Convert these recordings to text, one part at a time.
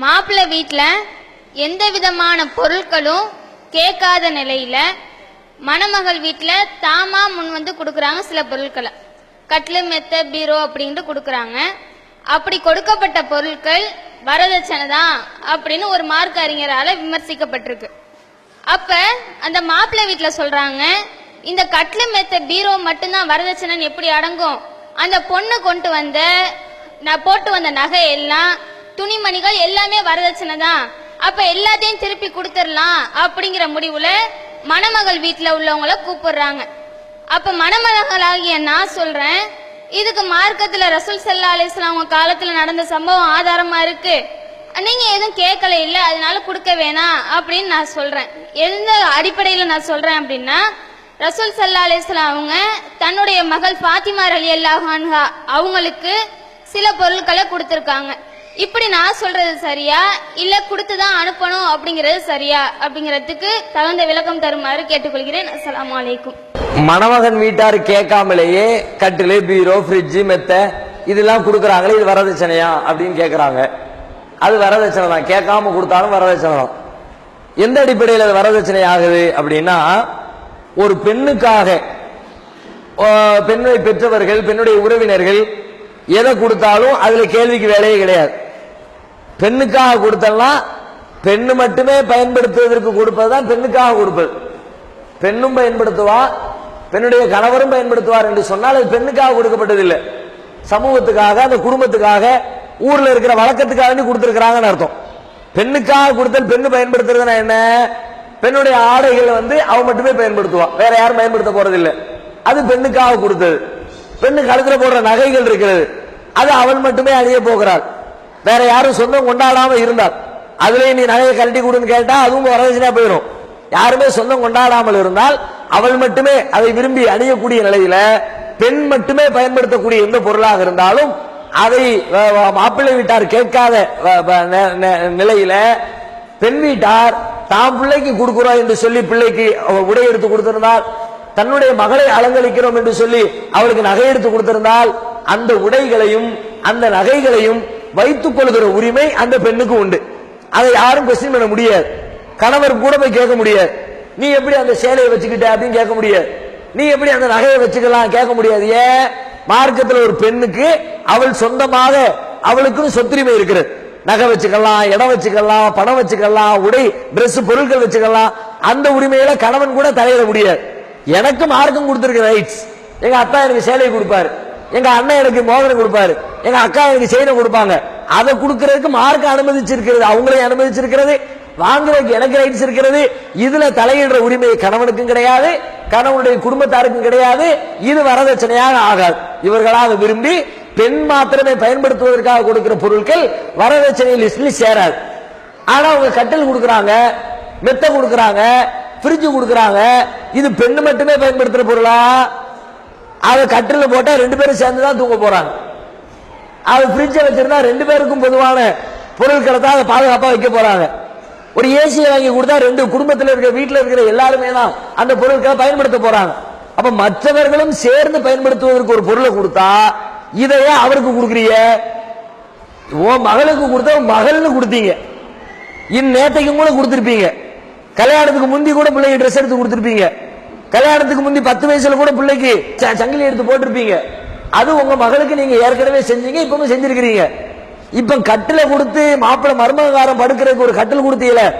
மாப்பிள்ளை வீட்டில் எந்த விதமான பொருட்களும் கேட்காத நிலையில மணமகள் வீட்டில் தாமா முன் வந்து கொடுக்குறாங்க சில பொருட்களை. கட்டில் மெத்த பீரோ அப்படின்ட்டு கொடுக்குறாங்க. அப்படி கொடுக்கப்பட்ட பொருட்கள் வரதட்சணை தான் அப்படின்னு ஒரு மார்க் அறிஞரால் விமர்சிக்கப்பட்டிருக்கு. அப்ப அந்த மாப்பிள்ளை வீட்டில் சொல்றாங்க இந்த கட்டில் மெத்த பீரோ மட்டும்தான் வரதட்சணைன்னு எப்படி அடங்கும்? அந்த பொண்ணு கொண்டு வந்த நான் போட்டு வந்த நகை எல்லாம் துணிமணிகள் எல்லாமே வரதட்சணை தான் அப்ப எல்லாத்தையும் திருப்பி கொடுத்துடலாம் அப்படிங்கிற முடிவுல மணமகள் வீட்டுல உள்ளவங்கள கூப்பிடுறாங்க. அப்ப மணமகளாகிய நான் சொல்றேன் இதுக்கு மார்க்கத்துல ரசூல் சல்லா அலிஸ்லாம் அவங்க காலத்துல நடந்த சம்பவம் ஆதாரமா இருக்கு. நீங்க எதுவும் கேட்கல இல்ல அதனால கொடுக்க வேணாம் அப்படின்னு நான் சொல்றேன். எந்த அடிப்படையில நான் சொல்றேன் அப்படின்னா ரசூல் சல்லா அலிஸ்லாம் அவங்க தன்னுடைய மகள் ஃபாத்திமா அலி அல்லாஹான்ஹா அவங்களுக்கு சில பொருட்களை கொடுத்துருக்காங்க. இப்படி நான் சொல்றது சரியா? இல்ல கொடுத்து தான் அனுப்பணும் அப்படிங்கிறது சரியா? அப்படிங்கிறதுக்கு தகுந்த விளக்கம் தருமாறு கேட்டுக்கொள்கிறேன். அஸ்லாம் வலைக்கும் மணமகன் வீட்டார் கேட்காமலேயே கட்டிலு பீரோ ஃப்ரிட்ஜு மெத்த இதெல்லாம் கொடுக்குறாங்களே இது வரதட்சணையா? அப்படின்னு கேட்குறாங்க. அது வரதட்சணை தான். கேட்காம கொடுத்தாலும் வரதட்சணை தான். எந்த அடிப்படையில் அது வரதட்சணை ஆகுது அப்படின்னா ஒரு பெண்ணுக்காக பெண்ணை பெற்றவர்கள் பெண்ணுடைய உறவினர்கள் எதை கொடுத்தாலும் அதுல கேள்விக்கு வேலையே கிடையாது. பெண்ணுக்காக கொடுத்தலாம் பெண்ணு மட்டுமே பயன்படுத்துவதற்கு கொடுப்பதுதான் பெண்ணுக்காக கொடுப்பது. பெண்ணும் பயன்படுத்துவா பெண்ணுடைய கணவரும் பயன்படுத்துவார் என்று சொன்னால் அது பெண்ணுக்காக கொடுக்கப்பட்டதில்லை. சமூகத்துக்காக அந்த குடும்பத்துக்காக ஊர்ல இருக்கிற வழக்கத்துக்காக வேண்டி கொடுத்திருக்கிறாங்கன்னு அர்த்தம். பெண்ணுக்காக கொடுத்தல் பெண்ணு பயன்படுத்துறதுனா என்ன? பெண்ணுடைய ஆடைகள் வந்து அவ மட்டுமே பயன்படுத்துவா. வேற யாரும் பயன்படுத்த போறதில்லை. அது பெண்ணுக்காக கொடுத்தது. பெண்ணு கழுத்துல போடுற நகைகள் இருக்கிறது. அது அவன் மட்டுமே அணிய போகிறாள். வேற யாரும் சொந்தம் கொண்டாடாம இருந்தார் அதுலயும் நீ நகையை கழட்டி கொடுன்னு கேட்டா அதுவும் வரதட்சணையா போயிடும் யாருமே சொந்தம் கொண்டாடாமல் இருந்தால் அவள் மட்டுமே அதை விரும்பி அணியக்கூடிய நிலையில பெண் மட்டுமே பயன்படுத்தக்கூடிய எந்த பொருளாக இருந்தாலும் அதை மாப்பிள்ளை வீட்டார் கேட்காத நெ- நிலையில பெண் வீட்டார் தாம் பிள்ளைக்கு கொடுக்கிறோம் என்று சொல்லி பிள்ளைக்கு உடை எடுத்து கொடுத்திருந்தால் தன்னுடைய மகளை அலங்கரிக்கிறோம் என்று சொல்லி அவளுக்கு நகை எடுத்து கொடுத்திருந்தால் அந்த உடைகளையும் அந்த நகைகளையும் வைத்துக் கொள்கிற உரிமை அந்த பெண்ணுக்கு உண்டு. அதை யாரும் கொஸ்டின் பண்ண முடியாது. கணவர் கூட போய் கேட்க முடியாது. நீ எப்படி அந்த சேலையை வச்சுக்கிட்ட அப்படின்னு கேட்க முடியாது. நீ எப்படி அந்த நகையை வச்சுக்கலாம் கேட்க முடியாது. ஏன் மார்க்கத்தில் ஒரு பெண்ணுக்கு அவள் சொந்தமாக அவளுக்குன்னு சொத்துரிமை இருக்கிறது. நகை வச்சுக்கலாம் இடம் வச்சுக்கலாம் பணம் வச்சுக்கலாம் உடை டிரெஸ் பொருட்கள் வச்சுக்கலாம். அந்த உரிமையில கணவன் கூட தலையிட முடியாது. எனக்கும் ஆருக்கும் கொடுத்துருக்கு ரைட்ஸ் எங்க அப்பா எனக்கு சேலை கொடுப்பாரு. எங்க அண்ணன் எனக்கு மோதிரம் கொடுப்பாரு. எங்க அக்கா எனக்கு செயினை கொடுப்பாங்க. அதை கொடுக்கறதுக்கு மார்க் அனுமதிச்சிருக்கிறது அவங்களே அனுமதிச்சிருக்கிறது வாங்குறதுக்கு எனக்கு ரைட்ஸ் இருக்கிறது. இதுல தலையிடுற உரிமை கணவனுக்கும் கிடையாது கணவனுடைய குடும்பத்தாருக்கும் கிடையாது. இது வரதட்சணையாக ஆகாது. இவர்களாக விரும்பி பெண் மாத்திரமே பயன்படுத்துவதற்காக கொடுக்கிற பொருட்கள் வரதட்சணை லிஸ்ட்ல சேராது. ஆனா அவங்க கட்டில் கொடுக்கறாங்க மெத்த கொடுக்கறாங்க ஃப்ரிட்ஜ் கொடுக்குறாங்க. இது பெண்ணு மட்டுமே பயன்படுத்துகிற பொருளா? அதை கட்டில் போட்டால் ரெண்டு பேரும் சேர்ந்து தான் தூங்க போகிறாங்க அது ஃப்ரிட்ஜை வச்சுருந்தா ரெண்டு பேருக்கும் பொதுவான பொருட்களை தான் அதை பாதுகாப்பாக வைக்க போகிறாங்க ஒரு ஏசியை வாங்கி கொடுத்தா ரெண்டு குடும்பத்தில் இருக்கிற வீட்டில் இருக்கிற எல்லாருமே தான் அந்த பொருட்களை பயன்படுத்த போகிறாங்க அப்போ மற்றவர்களும் சேர்ந்து பயன்படுத்துவதற்கு ஒரு பொருளை கொடுத்தா இதையே அவருக்கு கொடுக்குறிய உன் மகளுக்கு கொடுத்தா உன் மகள்னு கொடுத்தீங்க. இந்நேத்தைக்கும் கூட கொடுத்துருப்பீங்க. கல்யாணத்துக்கு முந்தி கூட பிள்ளைக்கு ட்ரெஸ் எடுத்து கொடுத்துருப்பீங்க. கல்யாணத்துக்கு முந்தி பத்து வயசுல கூட பிள்ளைக்கு ச- சங்கிலி எடுத்து போட்டிருப்பீங்க. அது உங்க மகளுக்கு நீங்க ஏற்கனவே செஞ்சீங்க இப்பவும் செஞ்சிருக்கிறீங்க. இப்ப கட்டில கொடுத்து மாப்பிள்ள மருமகாரம் படுக்கிறதுக்கு ஒரு கட்டில் கொடுத்தீல.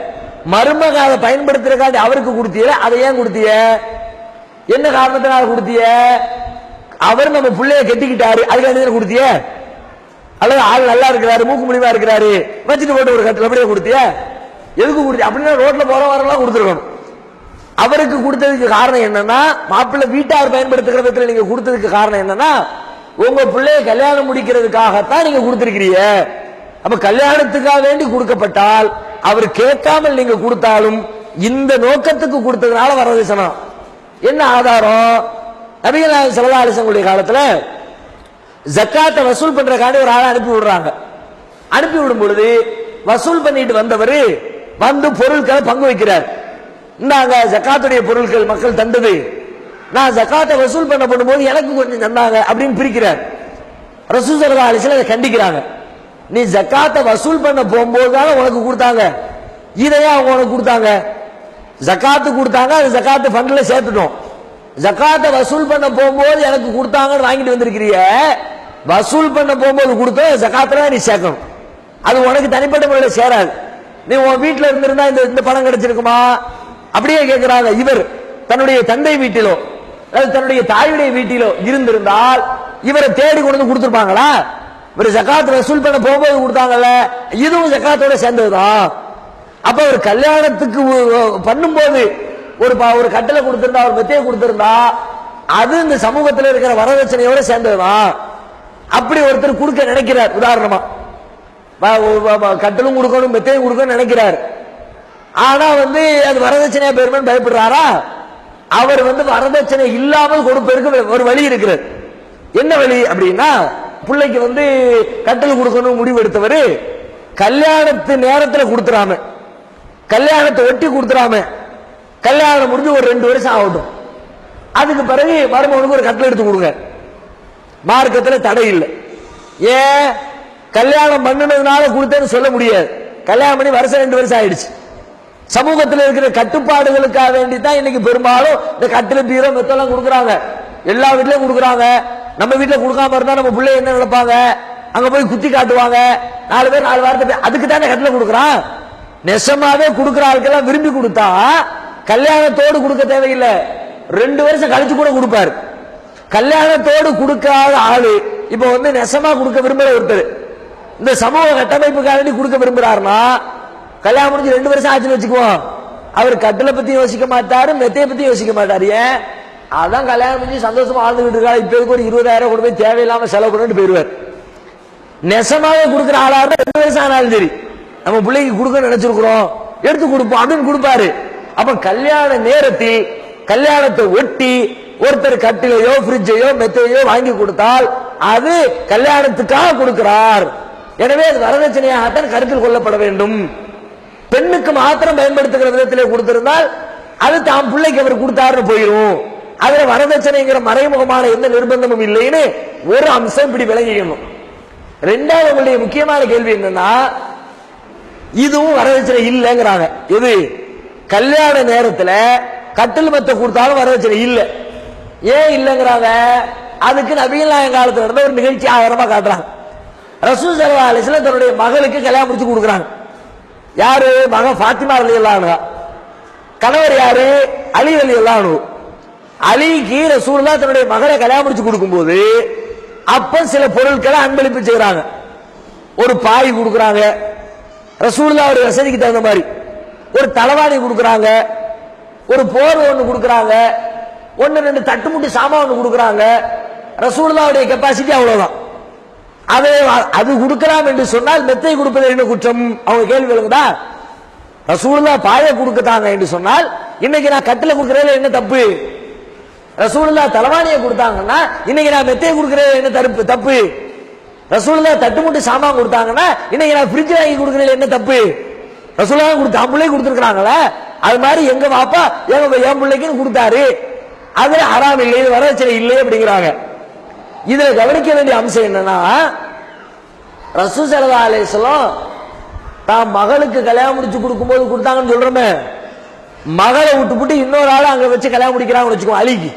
மருமக அதை பயன்படுத்துறதுக்காண்டி அவருக்கு கொடுத்தீல அதை ஏன் கொடுத்தீங்க? என்ன காரணத்தினால கொடுத்தீங்க? அவர் நம்ம பிள்ளைய கட்டிக்கிட்டாரு அதுக்காண்டி என்ன கொடுத்தீங்க? அல்லது ஆள் நல்லா இருக்கிறாரு மூக்கு முடிவா இருக்கிறாரு வச்சுட்டு போட்டு ஒரு கட்டில் அப்படியே கொடுத்திய எதுக்கு கொடுத்து அப்படின்னா ரோட்ல போற வரலாம் கொடுத்துருக்கணும். அவருக்கு கொடுத்ததுக்கு காரணம் என்னன்னா மாப்பிள்ளை வீட்டார் பயன்படுத்துகிற விதத்தில் நீங்க கொடுத்ததுக்கு காரணம் என்னன்னா உங்க பிள்ளைய கல்யாணம் முடிக்கிறதுக்காகத்தான் நீங்க கொடுத்திருக்கிறீங்க. அப்ப கல்யாணத்துக்காக வேண்டி கொடுக்கப்பட்டால் அவர் கேட்காமல் நீங்க கொடுத்தாலும் இந்த நோக்கத்துக்கு கொடுத்ததுனால வரதட்சணம் என்ன ஆதாரம்? நபிகள் நாயகம் ஸல்லல்லாஹு காலத்துல ஜக்காத்தை வசூல் பண்றதுக்காண்டி ஒரு ஆளை அனுப்பி விடுறாங்க. அனுப்பி விடும் பொழுது வசூல் பண்ணிட்டு வந்தவர் வந்து பொருட்களை பங்கு வைக்கிறார். இந்தாங்க ஜக்காத்துடைய பொருட்கள் மக்கள் தந்தது. நான் ஜக்காத்தை வசூல் பண்ண பண்ணும்போது எனக்கு கொஞ்சம் தந்தாங்க அப்படின்னு பிரிக்கிறார். ரசூல் சல்லா அலிஸ்ல அதை கண்டிக்கிறாங்க. நீ ஜக்காத்தை வசூல் பண்ண போகும்போது தானே உனக்கு கொடுத்தாங்க. இதையே அவங்க உனக்கு கொடுத்தாங்க? ஜக்காத்து கொடுத்தாங்க அது ஜக்காத்து ஃபண்டில் சேர்த்துட்டோம். ஜக்காத்தை வசூல் பண்ண போகும்போது எனக்கு கொடுத்தாங்கன்னு வாங்கிட்டு வந்திருக்கிறிய. வசூல் பண்ண போகும்போது கொடுத்தோம் ஜக்காத்துல நீ சேர்க்கணும். அது உனக்கு தனிப்பட்ட முறையில் சேராது. நீ உன் வீட்டுல இருந்திருந்தா இந்த இந்த பணம் கிடைச்சிருக்குமா? அப்படியே கேட்கிறாங்க இவர் தன்னுடைய தந்தை வீட்டிலோ அதாவது தன்னுடைய தாயுடைய வீட்டிலோ இருந்திருந்தால் இவரை தேடி கொண்டு வந்து கொடுத்துருப்பாங்களா? இவர் ஜக்காத் வசூல் பண்ண போகும்போது கொடுத்தாங்கல்ல. இதுவும் ஜக்காத்தோட சேர்ந்ததுதான். அப்ப ஒரு கல்யாணத்துக்கு பண்ணும்போது ஒரு ஒரு கட்டளை கொடுத்திருந்தா ஒரு மெத்தையை கொடுத்திருந்தா அது இந்த சமூகத்தில் இருக்கிற வரதட்சணையோட சேர்ந்ததுதான். அப்படி ஒருத்தர் கொடுக்க நினைக்கிறார். உதாரணமா கட்டலும் கொடுக்கணும் மெத்தையும் கொடுக்கணும்னு நினைக்கிறார். ஆனா வந்து அது வரதட்சணையா பெருமைன்னு பயப்படுறாரா? அவர் வந்து வரதட்சணை இல்லாமல் கொடுப்பதற்கு ஒரு வழி இருக்கிறது. என்ன வழி அப்படின்னா பிள்ளைக்கு வந்து கட்டல் கொடுக்கணும் முடிவு எடுத்தவர் கல்யாணத்து நேரத்தில் கொடுத்துறாம கல்யாணத்தை ஒட்டி கொடுத்துறாம கல்யாணம் முடிஞ்சு ஒரு ரெண்டு வருஷம் ஆகட்டும். அதுக்கு பிறகு மருமகனுக்கு ஒரு கட்டில் எடுத்து கொடுங்க. மார்க்கத்தில் தடை இல்லை. ஏன்? கல்யாணம் பண்ணினதுனால கொடுத்தேன்னு சொல்ல முடியாது. கல்யாணம் பண்ணி வருஷம் ரெண்டு வருஷம் ஆயிடுச்சு. சமூகத்தில் இருக்கிற கட்டுப்பாடுகளுக்காக வேண்டி தான் இன்னைக்கு பெரும்பாலும் இந்த கட்டில பீரோ மெத்தெல்லாம் கொடுக்குறாங்க. எல்லா வீட்லயும் கொடுக்குறாங்க. நம்ம வீட்டில் கொடுக்காம இருந்தா நம்ம பிள்ளை என்ன நினைப்பாங்க? அங்க போய் குத்தி காட்டுவாங்க. நாலு பேர் நாலு வாரத்தை அதுக்கு தானே கட்டில கொடுக்குறான்? நெசமாவே கொடுக்குற ஆளுக்கெல்லாம் விரும்பி கொடுத்தா கல்யாணத்தோடு கொடுக்க தேவையில்லை. ரெண்டு வருஷம் கழிச்சு கூட கொடுப்பாரு. கல்யாணத்தோடு கொடுக்காத ஆளு இப்ப வந்து நெசமா கொடுக்க விரும்புற ஒருத்தர். இந்த சமூக கட்டமைப்புக்காக வேண்டி கொடுக்க விரும்புறாருன்னா கல்யாணம் முடிஞ்சு ரெண்டு வருஷம் ஆச்சுன்னு வச்சுக்குவோம். அவர் கட்டில பத்தி யோசிக்க மாட்டாரு மெத்தையை பத்தி யோசிக்க மாட்டாரு. ஏன்? அதான் கல்யாணம் முடிஞ்சு சந்தோஷமா வாழ்ந்துகிட்டு இருக்கா இப்ப ஒரு இருபதாயிரம் கொண்டு போய் தேவையில்லாம செலவு பண்ணிட்டு போயிருவார் நெசமாவே கொடுக்குற ஆளா இருந்தா ரெண்டு வருஷம் ஆனாலும் சரி. நம்ம பிள்ளைக்கு கொடுக்க நினைச்சிருக்கிறோம். எடுத்து கொடுப்போம் அப்படின்னு கொடுப்பாரு. அப்ப கல்யாண நேரத்தில் கல்யாணத்தை ஒட்டி ஒருத்தர் கட்டிலையோ ஃப்ரிட்ஜையோ மெத்தையோ வாங்கி கொடுத்தால் அது கல்யாணத்துக்காக கொடுக்கிறார். எனவே அது வரதட்சணையாகத்தான் கருத்தில் கொள்ளப்பட வேண்டும். பெண்ணுக்கு மாத்திரம் பயன்படுத்துகிற விதத்திலே கொடுத்திருந்தால் அது தாம் பிள்ளைக்கு அவர் கொடுத்தாருன்னு போயிடும் அதுல வரதட்சணைங்கிற மறைமுகமான எந்த நிர்பந்தமும் இல்லைன்னு ஒரு அம்சம் இப்படி விளங்கிக்கணும். ரெண்டாவது உங்களுடைய முக்கியமான கேள்வி என்னன்னா இதுவும் வரதட்சணை இல்லைங்கிறாங்க. எது? கல்யாண நேரத்துல கட்டில் மத்த கொடுத்தாலும் வரதட்சணை இல்லை. ஏன் இல்லைங்கிறாங்க? அதுக்கு நவீன காலத்துல நடந்த ஒரு நிகழ்ச்சி ஆயிரமா காட்டுறாங்க. ரசூல் சல்லா அலிஸ்லாம் தன்னுடைய மகளுக்கு கல்யாணம் முடிச்சு கொடுக்குறாங்க. யாரு? மகன் ஃபாத்திமா அலி அல்லானுவா கணவர் யாரு? அலி அலி அல்லானு அலிக்கு ரசூல்லா தன்னுடைய மகளை கல்யாணம் முடிச்சு கொடுக்கும்போது அப்ப சில பொருட்களை அன்பளிப்பு செய்யறாங்க ஒரு பாய் கொடுக்குறாங்க. ரசூல்லா ஒரு வசதிக்கு தகுந்த மாதிரி. ஒரு தலவாணி கொடுக்குறாங்க. ஒரு போர் ஒன்று கொடுக்குறாங்க. ஒன்று ரெண்டு தட்டுமுட்டி சாமான் ஒன்று கொடுக்குறாங்க. ரசூல்லாவுடைய கெப்பாசிட்டி அவ்வளோதான் அது கொடுக்கலாம் என்று சொன்னால் மெத்தை கொடுப்பது என்ன குற்றம்? அவங்க கேள்வி எழுந்தா ரசூலுல்லா பாய கொடுக்கத்தாங்க என்று சொன்னால் இன்னைக்கு நான் கட்டில கொடுக்கறதுல என்ன தப்பு? ரசூலுல்லா தலவாணியை கொடுத்தாங்கன்னா இன்னைக்கு நான் மெத்தையை கொடுக்கறதுல என்ன தப்பு தப்பு? ரசூலுல்லா தட்டுமுட்டு சாமான் கொடுத்தாங்கன்னா இன்னைக்கு நான் ஃப்ரிட்ஜ் வாங்கி கொடுக்கறதுல என்ன தப்பு? ரசூலுல்லா கொடுத்து பிள்ளை கொடுத்துருக்காங்களே அது மாதிரி எங்க பாப்பா எங்க என் பிள்ளைக்குன்னு கொடுத்தாரு. அதுல ஹராம் இல்லை இது வரதட்சணை இல்லை அப்படிங்கிறாங்க. இதுல கவனிக்க வேண்டிய அம்சம் என்னன்னா ரசூ சல்லா அலேஸ்லாம் தான் மகளுக்கு கல்யாணம் முடிச்சு கொடுக்கும்போது கொடுத்தாங்கன்னு சொல்றோமே. மகளை விட்டுப்புட்டு இன்னொரு ஆளை அங்க வச்சு கல்யாணம் முடிக்கிறாங்கன்னு வச்சுக்கோ அலிக்கு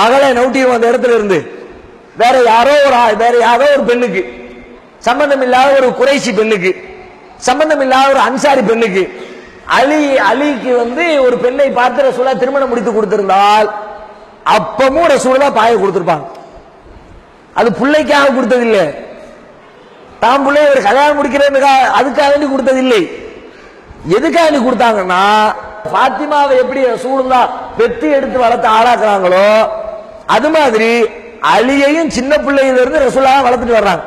மகளை நவுட்டிடுவோம் அந்த இடத்துல இருந்து வேற யாரோ ஒரு வேற யாரோ ஒரு பெண்ணுக்கு. சம்பந்தம் இல்லாத ஒரு குறைசி பெண்ணுக்கு. சம்பந்தம் இல்லாத ஒரு அன்சாரி பெண்ணுக்கு. அலி அலிக்கு வந்து ஒரு பெண்ணை பார்த்து ரசூலா திருமணம் முடித்து கொடுத்திருந்தால் அப்பமும் ரசூலா பாய கொடுத்திருப்பாங்க. அது பிள்ளைக்காக கொடுத்தது தான் தாம் பிள்ளை ஒரு கல்யாணம் முடிக்கிறதுக்காக அதுக்காக வேண்டி கொடுத்தது இல்லை எதுக்காக வேண்டி கொடுத்தாங்கன்னா பாத்திமாவை எப்படி சூழ்ந்தா பெத்து எடுத்து வளர்த்து ஆளாக்குறாங்களோ அது மாதிரி அலியையும் சின்ன பிள்ளையில இருந்து ரசூலாவை வளர்த்துட்டு வர்றாங்க.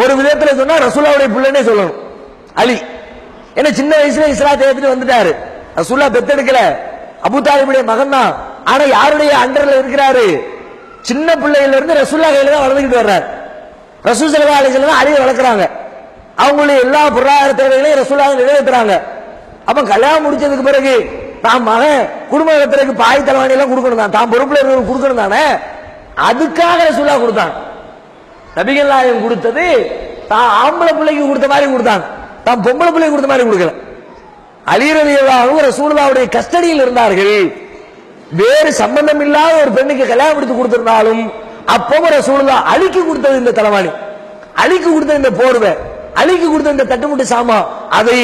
ஒரு விதத்துல சொன்னா ரசூலாவுடைய பிள்ளைன்னே சொல்லணும். அலி. ஏன்னா சின்ன வயசுல இஸ்லாத்தை ஏத்துட்டு வந்துட்டாரு. ரசூலா பெத்தெடுக்கல. அபுதாலிபுடைய மகன் தான் ஆனா யாருடைய அண்டர்ல இருக்கிறாரு? சின்ன பிள்ளையில இருந்து ரசூல்லா கையில தான் வளர்ந்துக்கிட்டு வர்றாரு. ரசூல் சல்லா அலிஸ்லாம் வளர்க்குறாங்க. அவங்களுடைய எல்லா பொருளாதார தேவைகளையும் ரசூலாக நிறைவேற்றுறாங்க. அப்ப கல்யாணம் முடிச்சதுக்கு பிறகு தான் மகன் குடும்ப நடத்துறதுக்கு பாய் தலைவாணி எல்லாம் கொடுக்கணும் தான். தான் பொறுப்புல இருக்கிறது கொடுக்கணும் தானே? அதுக்காக ரசூலா கொடுத்தாங்க. நபிகள் நாயகம் கொடுத்தது தான் ஆம்பளை பிள்ளைக்கு கொடுத்த மாதிரி கொடுத்தாங்க. தான் பொம்பளை பிள்ளைக்கு கொடுத்த மாதிரி கொடுக்கல. அலிரதியாகவும் ரசூலாவுடைய கஸ்டடியில் இருந்தார்கள். வேறு சம்பந்தம் இல்லாத ஒரு பெண்ணுக்கு கல்யாணம் முடித்து கொடுத்திருந்தாலும் அப்போ ரசூலுல்லா அலிக்கு கொடுத்தது இந்த தலைவாணி. அலிக்கு கொடுத்த இந்த போர்வை. அலிக்கு கொடுத்த இந்த தட்டுமுட்டு சாமா. அதை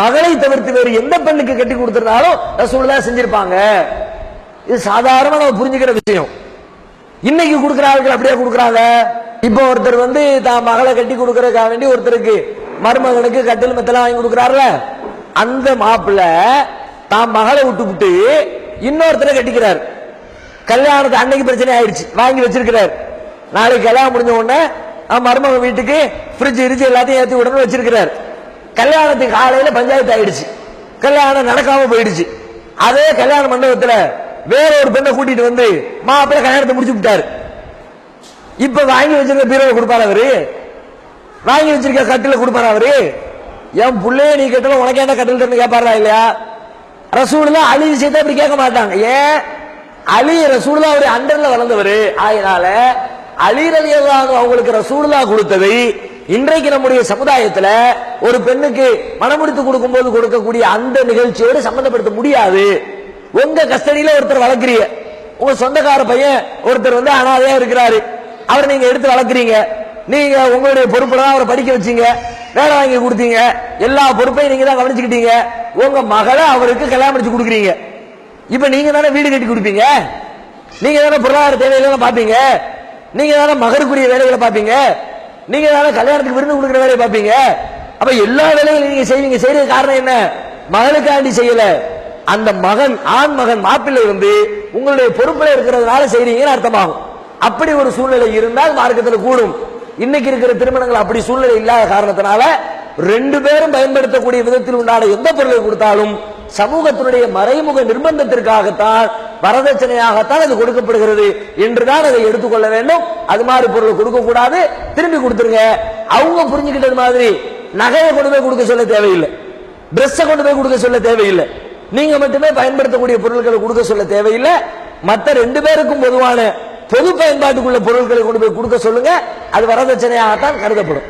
மகளை தவிர்த்து வேறு எந்த பெண்ணுக்கு கட்டி கொடுத்திருந்தாலும் ரசூலுல்லா செஞ்சிருப்பாங்க. இது சாதாரணமா நம்ம புரிஞ்சுக்கிற விஷயம். இன்னைக்கு கொடுக்குற அப்படியே கொடுக்குறாங்க. இப்போ ஒருத்தர் வந்து தான் மகளை கட்டி கொடுக்கறதுக்காக வேண்டி ஒருத்தருக்கு மருமகனுக்கு கட்டில் மெத்தலாம் வாங்கி கொடுக்குறாருல. அந்த மாப்பிள்ள தான் மகளை விட்டு விட்டு இன்னொருத்தரை கட்டிக்கிறார். கல்யாணத்தை அன்னைக்கு பிரச்சனை ஆயிடுச்சு. வாங்கி வச்சிருக்கிறார். நாளைக்கு கல்யாணம் முடிஞ்ச உடனே மருமக வீட்டுக்கு ஃப்ரிட்ஜ் இரிச்சு எல்லாத்தையும் ஏற்றி உடனே வச்சிருக்கிறார். கல்யாணத்துக்கு காலையில பஞ்சாயத்து ஆயிடுச்சு. கல்யாணம் நடக்காம போயிடுச்சு. அதே கல்யாண மண்டபத்துல வேற ஒரு பெண்ணை கூட்டிட்டு வந்து மாப்பிள்ள கல்யாணத்தை முடிச்சு விட்டாரு. இப்ப வாங்கி வச்சிருக்க பீரோவை கொடுப்பாரு அவரு. வாங்கி வச்சிருக்க கட்டில கொடுப்பாரு அவரு. என் புள்ளைய நீ கட்டல உனக்கு என்ன கட்டில் கேட்பாரா இல்லையா? ரசூலுல்லா அழி விஷயத்தை இப்படி கேட்க மாட்டாங்க. ஏன்? அலி ரசூலுல்லா அண்டர்ல வளர்ந்தவர். அதனால அலி ரலியல்லாஹு அவங்களுக்கு ரசூலுல்லா கொடுத்ததை இன்றைக்கு நம்முடைய சமுதாயத்துல ஒரு பெண்ணுக்கு மனமுடித்து கொடுக்கும்போது கொடுக்கக்கூடிய அந்த நிகழ்ச்சியோடு சம்பந்தப்படுத்த முடியாது. உங்க கஸ்டடியில ஒருத்தர் வளர்க்குறீங்க. உங்க சொந்தக்கார பையன் ஒருத்தர் வந்து அனாதையா இருக்கிறாரு. அவர் நீங்க எடுத்து வளர்க்குறீங்க. நீங்க உங்களுடைய பொறுப்புல தான் அவரை படிக்க வச்சீங்க. வேலை வாங்கி கொடுத்தீங்க. எல்லா பொறுப்பையும் நீங்க தான் கவனிச்சுக்கிட்டீங்க. உங்க மகளை அவருக்கு கல்யாணம் முடிச்சு கொடுக்குறீங்க. இப்ப நீங்க தானே வீடு கட்டி கொடுப்பீங்க? நீங்க தானே பொருளாதார தேவைகளை பார்ப்பீங்க? நீங்க தானே மகருக்குரிய வேலைகளை பார்ப்பீங்க? நீங்க தானே கல்யாணத்துக்கு விருந்து கொடுக்குற வேலையை பார்ப்பீங்க? அப்ப எல்லா வேலைகளும் நீங்க செய்வீங்க. செய்யறது காரணம் என்ன? மகளுக்காண்டி செய்யல. அந்த மகன் ஆண் மகன் மாப்பிள்ளை வந்து உங்களுடைய பொறுப்புல இருக்கிறதுனால செய்றீங்கன்னு அர்த்தமாகும். அப்படி ஒரு சூழ்நிலை இருந்தால் மார்க்கத்தில் கூடும். இன்னைக்கு இருக்கிற திருமணங்கள் அப்படி சூழ்நிலை இல்லாத காரணத்தினால ரெண்டு பேரும் பயன்படுத்தக்கூடிய விதத்தில் உண்டான எந்த பொருளை கொடுத்தாலும் சமூகத்தினுடைய மறைமுக நிர்பந்தத்திற்காகத்தான் வரதட்சணையாகத்தான் அது கொடுக்கப்படுகிறது என்றுதான் அதை எடுத்துக்கொள்ள வேண்டும். அது மாதிரி பொருள் கொடுக்க கூடாது திரும்பி கொடுத்துருங்க. அவங்க புரிஞ்சுக்கிட்டது மாதிரி நகையை கொண்டு போய் கொடுக்க சொல்ல தேவையில்லை. ட்ரெஸ்ஸை கொண்டு போய் கொடுக்க சொல்ல தேவையில்லை. நீங்க மட்டுமே பயன்படுத்தக்கூடிய பொருட்களை கொடுக்க சொல்ல தேவையில்லை. மற்ற ரெண்டு பேருக்கும் பொதுவான பொது பயன்பாட்டுக்குள்ள பொருட்களை கொண்டு போய் கொடுக்க சொல்லுங்க. அது வரதட்சணையாகத்தான் கருதப்படும்.